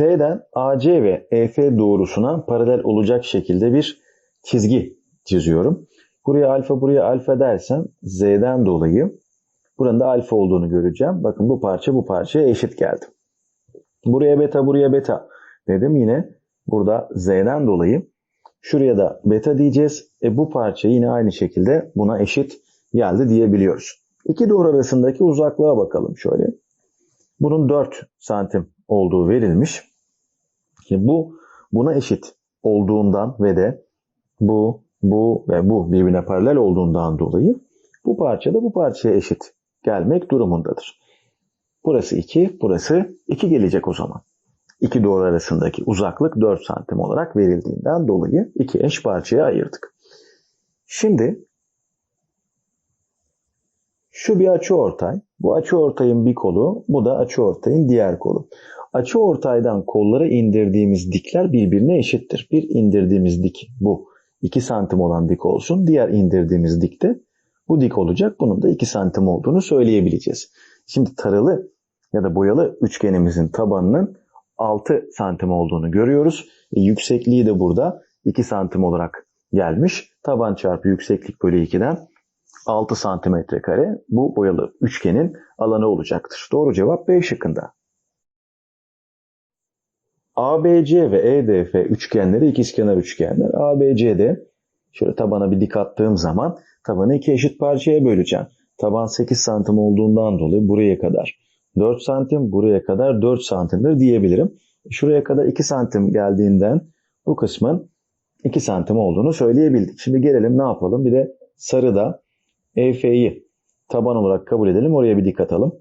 T'den AC ve EF doğrusuna paralel olacak şekilde bir çizgi çiziyorum. Buraya alfa buraya alfa dersem Z'den dolayı buranın da alfa olduğunu göreceğim. Bakın bu parça bu parçaya eşit geldi. Buraya beta buraya beta dedim. Yine burada Z'den dolayı şuraya da beta diyeceğiz. E bu parça yine aynı şekilde buna eşit geldi diyebiliyoruz. İki doğru arasındaki uzaklığa bakalım şöyle. Bunun 4 santim olduğu verilmiş. Şimdi bu buna eşit olduğundan ve de bu, bu ve bu birbirine paralel olduğundan dolayı bu parça da bu parçaya eşit gelmek durumundadır. Burası 2, burası 2 gelecek o zaman. İki doğru arasındaki uzaklık 4 santim olarak verildiğinden dolayı iki eş parçaya ayırdık. Şimdi şu bir açı ortay. Bu açı ortayın bir kolu, bu da açı ortayın diğer kolu. Açı ortaydan kollara indirdiğimiz dikler birbirine eşittir. Bir indirdiğimiz dik bu 2 santim olan dik olsun. Diğer indirdiğimiz dik de bu dik olacak. Bunun da 2 santim olduğunu söyleyebileceğiz. Şimdi taralı ya da boyalı üçgenimizin tabanının 6 santim olduğunu görüyoruz. E, yüksekliği de burada 2 santim olarak gelmiş. Taban çarpı yükseklik bölü 2'den 6 santimetre kare bu boyalı üçgenin alanı olacaktır. Doğru cevap B şıkkında. ABC ve EDF üçgenleri ikizkenar üçgenler. ABC'de şöyle tabana bir dik attığım zaman tabanı iki eşit parçaya böleceğim. Taban 8 santim olduğundan dolayı buraya kadar 4 santim, buraya kadar 4 santimdir diyebilirim. Şuraya kadar 2 santim geldiğinden bu kısmın 2 santim olduğunu söyleyebildik. Şimdi gelelim ne yapalım? Bir de sarıda EF'yi taban olarak kabul edelim. Oraya bir dik atalım.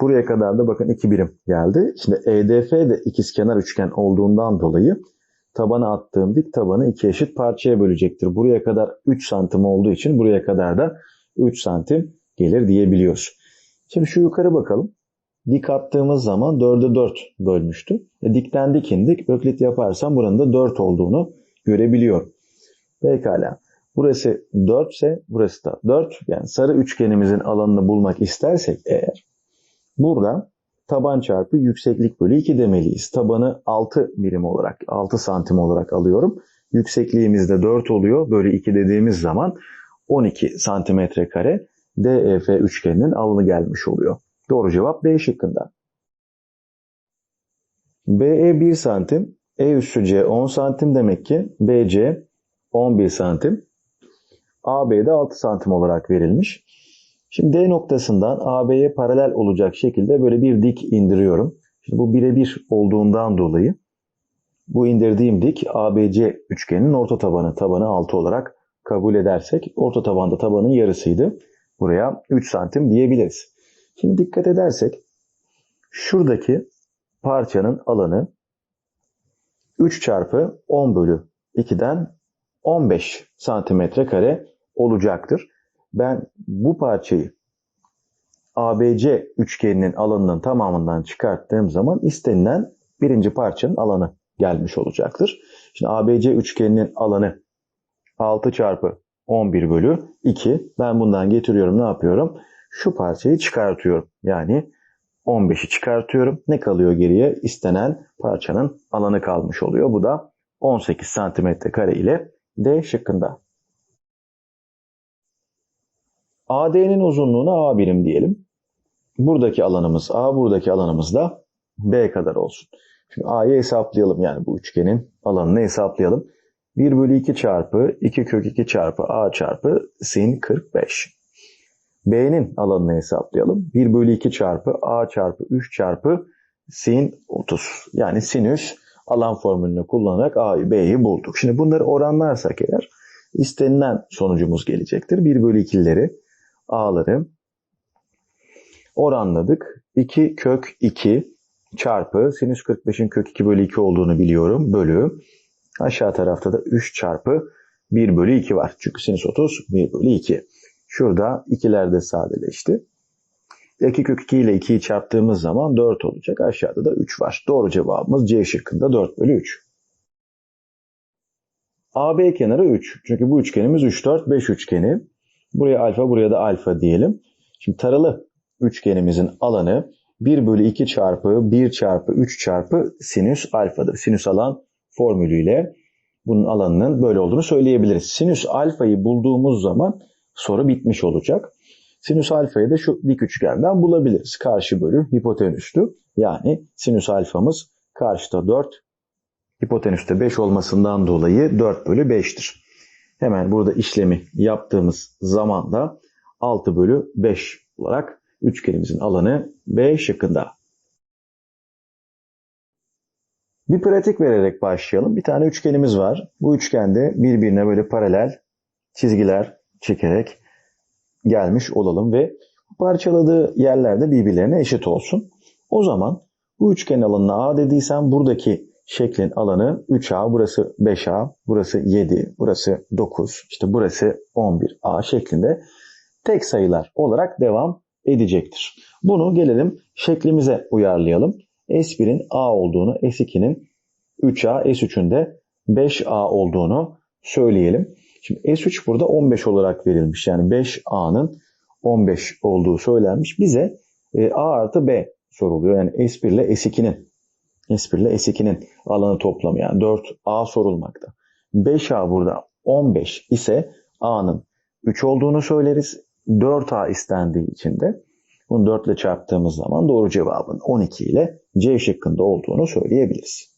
Buraya kadar da bakın 2 birim geldi. Şimdi EDF de ikizkenar üçgen olduğundan dolayı tabana attığım dik tabanı iki eşit parçaya bölecektir. Buraya kadar 3 santim olduğu için buraya kadar da 3 santim gelir diyebiliyoruz. Şimdi şu yukarı bakalım. Dik attığımız zaman 4'e 4 bölmüştü. E, dikten dik indik. Öklit yaparsam buranın da 4 olduğunu görebiliyorum. Pekala. Burası 4 ise burası da 4. Yani sarı üçgenimizin alanını bulmak istersek eğer burada taban çarpı yükseklik bölü 2 demeliyiz. Tabanı 6 birim olarak 6 santim olarak alıyorum. Yüksekliğimiz de 4 oluyor. Böyle 2 dediğimiz zaman 12 santimetre kare DEF üçgeninin alanı gelmiş oluyor. Doğru cevap B şıkkında. BE 1 santim, E üssü C 10 santim demek ki BC 11 santim. AB de 6 santim olarak verilmiş. Şimdi D noktasından AB'ye paralel olacak şekilde böyle bir dik indiriyorum. Şimdi bu birebir olduğundan dolayı bu indirdiğim dik ABC üçgeninin orta tabanı, tabanı 6 olarak kabul edersek orta tabanda tabanın yarısıydı. Buraya 3 santim diyebiliriz. Şimdi dikkat edersek şuradaki parçanın alanı 3 çarpı 10 bölü 2'den 15 santimetre kare olacaktır. Ben bu parçayı ABC üçgeninin alanının tamamından çıkarttığım zaman istenilen birinci parçanın alanı gelmiş olacaktır. Şimdi ABC üçgeninin alanı 6 çarpı 11 bölü 2. Ben bundan getiriyorum ne yapıyorum? Şu parçayı çıkartıyorum. Yani 15'i çıkartıyorum. Ne kalıyor geriye? İstenen parçanın alanı kalmış oluyor. Bu da 18 santimetre kare ile D şıkkında. AD'nin uzunluğuna A birim diyelim. Buradaki alanımız A, buradaki alanımız da B kadar olsun. Şimdi A'yı hesaplayalım yani bu üçgenin alanını hesaplayalım. 1 bölü 2 çarpı 2 kök 2 çarpı A çarpı sin 45. B'nin alanını hesaplayalım. 1 bölü 2 çarpı A çarpı 3 çarpı sin 30. Yani sinüs alan formülünü kullanarak A'yı B'yi bulduk. Şimdi bunları oranlarsak eğer istenilen sonucumuz gelecektir. 1 bölü 2'leri A'ları oranladık. 2 kök 2 çarpı sinüs 45'in kök 2 bölü 2 olduğunu biliyorum. Bölü aşağı tarafta da 3 çarpı 1 bölü 2 var. Çünkü sinüs 30 1 bölü 2. Şurada ikiler de sadeleşti. 2 kök 2 ile 2'yi çarptığımız zaman 4 olacak. Aşağıda da 3 var. Doğru cevabımız C şıkkında 4 bölü 3. AB kenarı 3. Çünkü bu üçgenimiz 3, 4, 5 üçgeni. Buraya alfa, buraya da alfa diyelim. Şimdi taralı üçgenimizin alanı 1 bölü 2 çarpı 1 çarpı 3 çarpı sinüs alfadır. Sinüs alan formülüyle bunun alanının böyle olduğunu söyleyebiliriz. Sinüs alfayı bulduğumuz zaman soru bitmiş olacak. Sinüs alfayı da şu dik üçgenden bulabiliriz. Karşı bölü hipotenüstü. Yani sinüs alfamız karşıda 4, hipotenüste 5 olmasından dolayı 4 bölü 5'tir. Hemen burada işlemi yaptığımız zaman da 6 bölü 5 olarak üçgenimizin alanı B şıkkında. Bir pratik vererek başlayalım. Bir tane üçgenimiz var. Bu üçgende birbirine böyle paralel çizgiler çekerek gelmiş olalım ve parçaladığı yerlerde birbirlerine eşit olsun. O zaman bu üçgenin alanına A dediysem buradaki şeklin alanı 3A, burası 5A, burası 7, burası 9, işte burası 11A şeklinde tek sayılar olarak devam edecektir. Bunu gelelim şeklimize uyarlayalım. S1'in A olduğunu, S2'nin 3A, S3'ün de 5A olduğunu söyleyelim. Şimdi S3 burada 15 olarak verilmiş. Yani 5A'nın 15 olduğu söylenmiş. Bize e, A artı B soruluyor. Yani S1 ile S2'nin S1 ile S2'nin alanı toplamı yani 4A sorulmakta. 5A burada 15 ise A'nın 3 olduğunu söyleriz. 4A istendiği için de bunu 4 ile çarptığımız zaman doğru cevabın 12 ile C şıkkında olduğunu söyleyebiliriz.